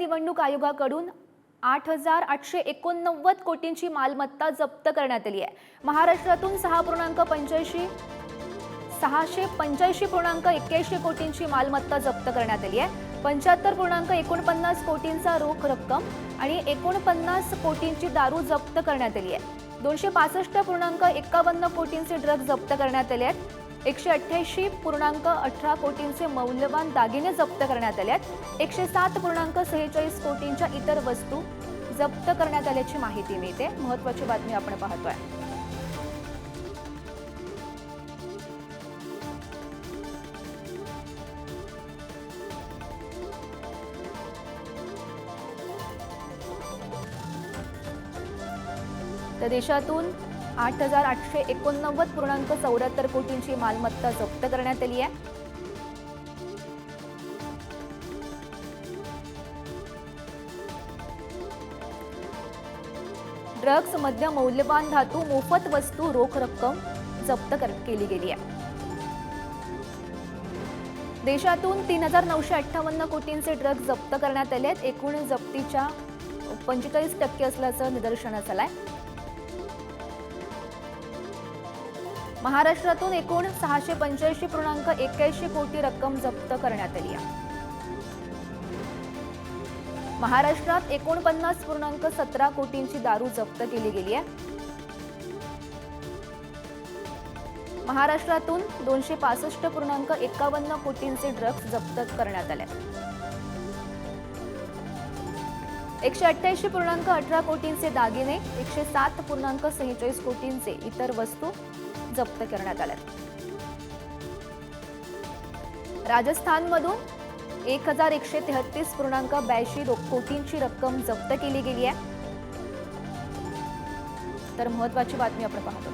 निवडणूक आयोगाकडून आठ हजार आठशे एकोणनव्वद कोटींची मालमत्ता जप्त करण्यात आली आहे. महाराष्ट्रातून सहा पूर्णांक पंच्याऐंशी सहाशे पंच्याऐंशी पूर्णांक एक्क्याऐंशी कोटींची मालमत्ता जप्त करण्यात आली आहे. पंच्याहत्तर पूर्णांक एकोणपन्नास कोटींचा रोख रक्कम आणि एकोणपन्नास कोटींची दारू जप्त करण्यात आली आहे. दोनशे पासष्ट पूर्णांक एकावन्न कोटींचे ड्रग जप्त करण्यात आले आहेत. एकशे अठ्ठ्याऐंशी पूर्णांक अठरा कोटींचे मौल्यवान दागिने जप्त करण्यात आले आहेत. एकशे सात पूर्णांक सेहेचाळीस कोटींच्या इतर वस्तू जप्त करण्यात आल्याची माहिती मिळते. महत्वाची बातमी आपण पाहतोय. तर देशातून आठ हजार आठशे एकोणनव्वद पूर्णांक चौऱ्याहत्तर कोटींची मालमत्ता जप्त करण्यात आली आहे. ड्रग्ज मध्य मौल्यवान धातू मोफत वस्तू रोख रक्कम जप्त कर- केली गेली आहे. देशातून तीन हजार नऊशे अठ्ठावन्न कोटींचे ड्रग्ज जप्त करण्यात आले आहेत. एकूण जप्तीच्या पंचेचाळीस टक्के असल्याचं निदर्शनास आहे महाराष्ट्रातून एकूण सहाशे पंच्याऐंशी पूर्णांक एक्क्याऐंशी कोटी रक्कम जप्त करण्यात आली आहे. महाराष्ट्रात एकोणपन्नास पूर्णांक सतरा कोटींची दारू जप्त केली गेली आहे. महाराष्ट्रातून दोनशे पासष्ट पूर्णांक एकावन्न कोटींचे ड्रग्ज जप्त करण्यात आले. एकशे अठ्ठ्याऐंशी पूर्णांक अठरा कोटींचे दागिने एकशे सात पूर्णांक सेहेचाळीस कोटींचे इतर वस्तू जप्त करण्यात आल्या राजस्थानमधून एक हजार एकशे तेहतीस पूर्णांक ब्याऐंशी कोटींची रक्कम जप्त केली गेली आहे. तर महत्वाची बातमी आपण पाहतो.